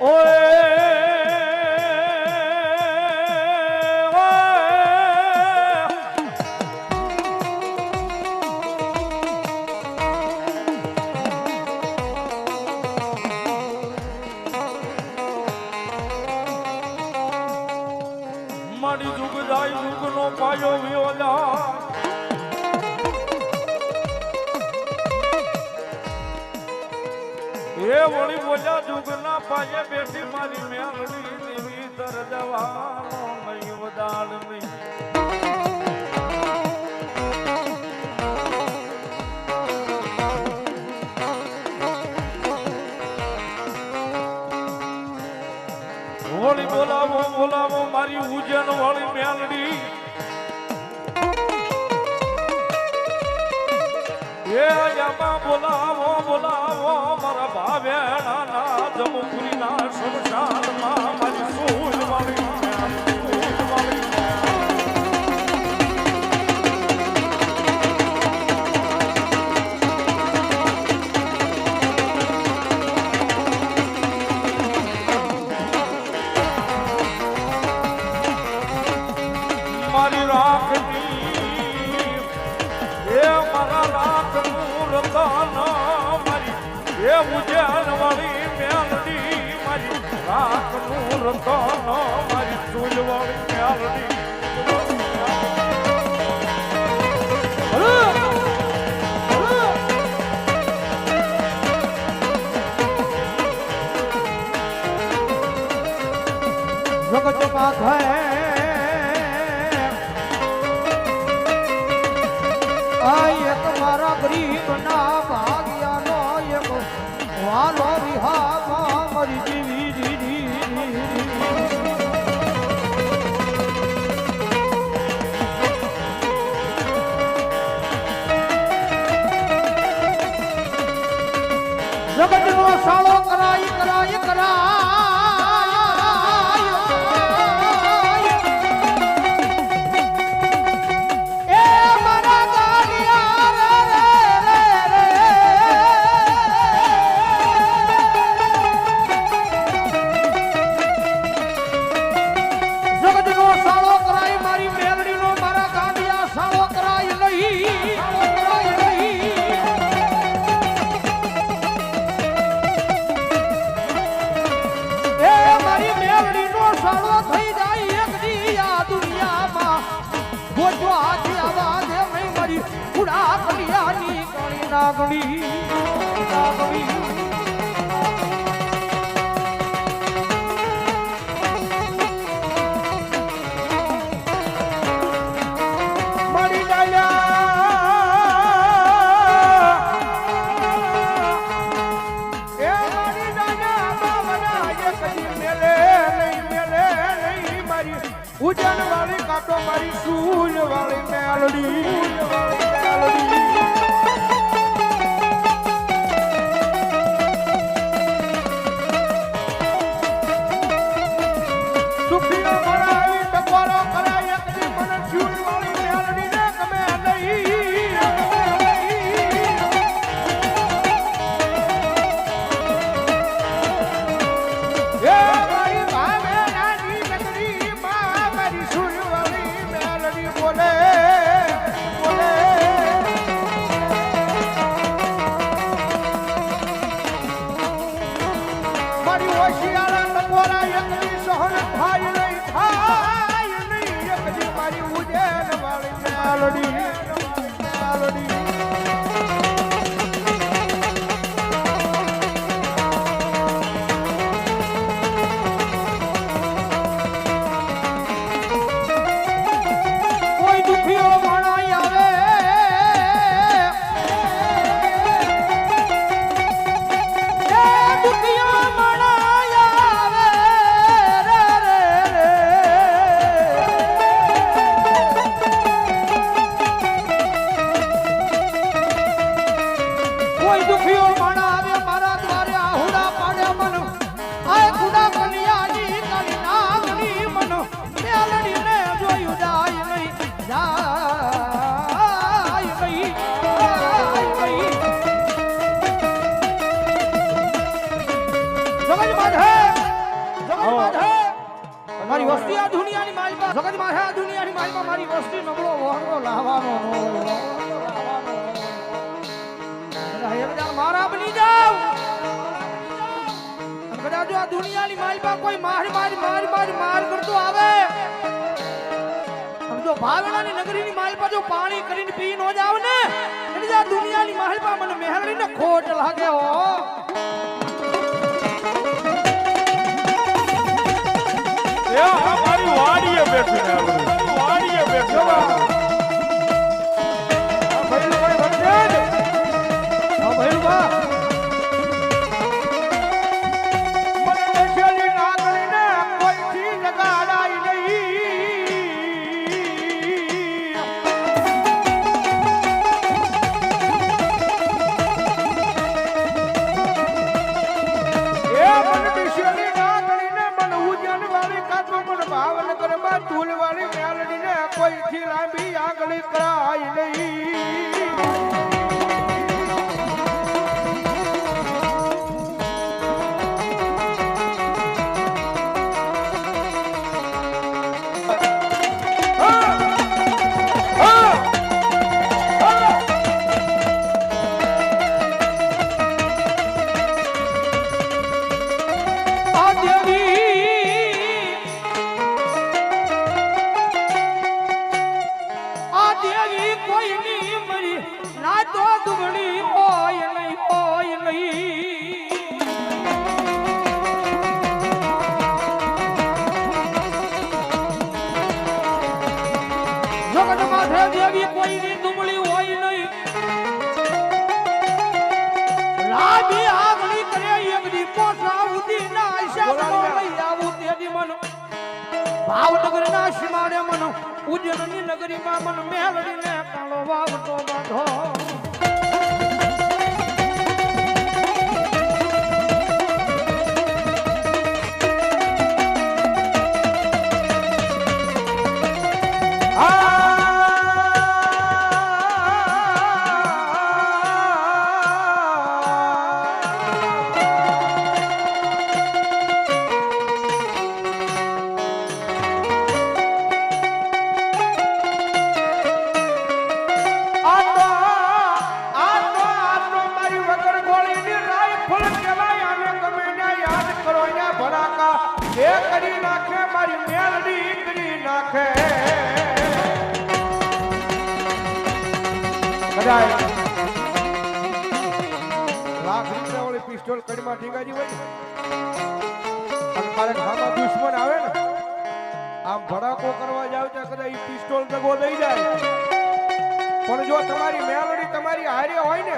મારી એ વળી બોલ્યા, જુગના પાયે બેઠી મારી મેલડી દેવી તર જવાનો નહીં વદાળ નહીં વળી બોલાવો બોલાવો, મારી ઉજન હોળી મેલડી એ યમા બોલાવો બોલાવો મારા ભાવેણા ના જમપુરી ના મારા રાખનું રતન મારી. એ ઉજ્જૈન વાળી મેલડી મારી. ચૂલ મેલડી. જગતમાં ઘે મારા ભાગ્યા નો એક વાલો નહીં લાગણી ઉજન વાળી કાંટો મારી સૂલ વાળી મેલડી. દુખીઓ માણા આવે મારા દ્વારે આહુડા પાડે મન. આય ખુડા કન્યાજી કાલી નાગની મન. મેલડી ને જોયું જાય નહીં. જાય નહીં. મારી વસ્તી આ દુનિયાની માલપા જગત આ દુનિયાની માલપા મારી વસ્તી નબળો વહોરો લાવવાનો. દાડ મારા બની જાવ કદાચ આ દુનિયાની માલપા કોઈ માર માર માર માર માર કરતો આવે જો ભાવનાની નગરીની માલપા જો પાણી કરીને પી નો જાવ ને, એટલે આ દુનિયાની માલપા મને મહેલડીને ખોટ લાગે હો. મારી વાડીએ ઉજ્જૈનવાળી કાં તો મને ભાવનગરમાં તુલવાળી મેલડીને કોઈથી લાંબી આગળ કરાય નહીં? ભાવનગર ના સીમાડે મન ઉજ્જૈનની નગરીમાં મન મેળવીને કાળો વાવતો બાંધો. કદાચ લાખ રૂપિયા મારે ખામાં દુશ્મન આવે ને, આમ ભડાકો કરવા જાવ ત્યાં કદાચ ઈ પિસ્તોલ દગો જાય. પણ જો તમારી મેલડી તમારી હારે હોય ને,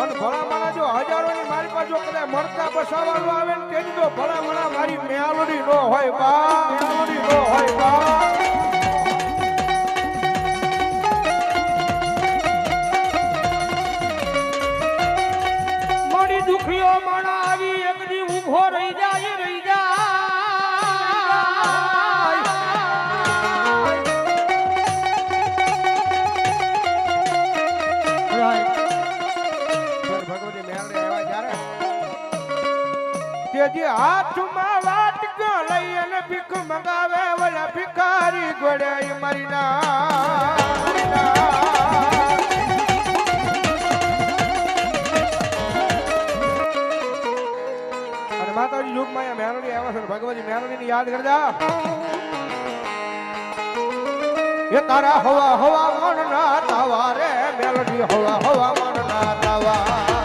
અને ભલામણા જો હજારોની મારી પાસે કદાચ મળતા બસાવવાનું આવે ને, તેની જો ભલામણા મારી મેલડી નો હોય બા મેલોડી નો હોય બા. હાથમાં વાટકો લઈ અને ભીખ મંગાવે વળા ભિખારી ગોળે મારી ના. માતાજી યુગમાં અહીંયા મેળણી આવ્યા છે મેળણીને યાદ કરજા. તારા હવા હવા મન ના તાવા રે મેલડી હવા હવા મન ના તાવા.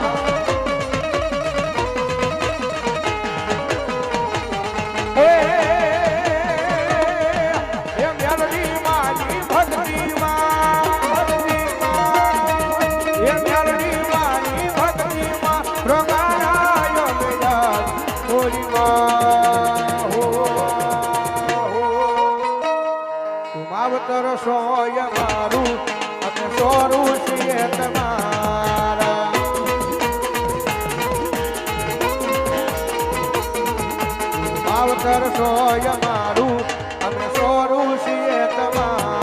માવતર સોય મારું અને સોરું છીએ તમારા.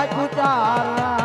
રાજપુતારા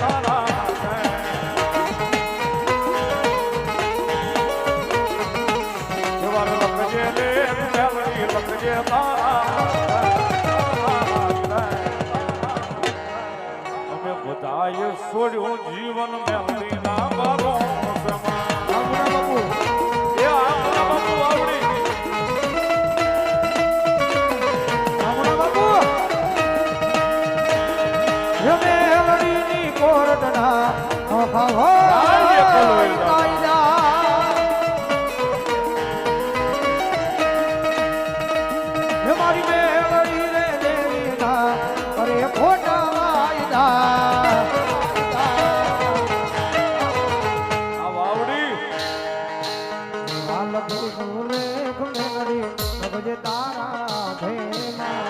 来了。ગુણે ગુણે હરિ ભજ તારા ભેમા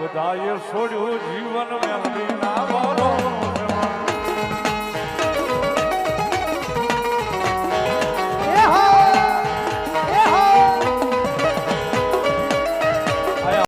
બધાએ છોડ્યું જીવન મેળવી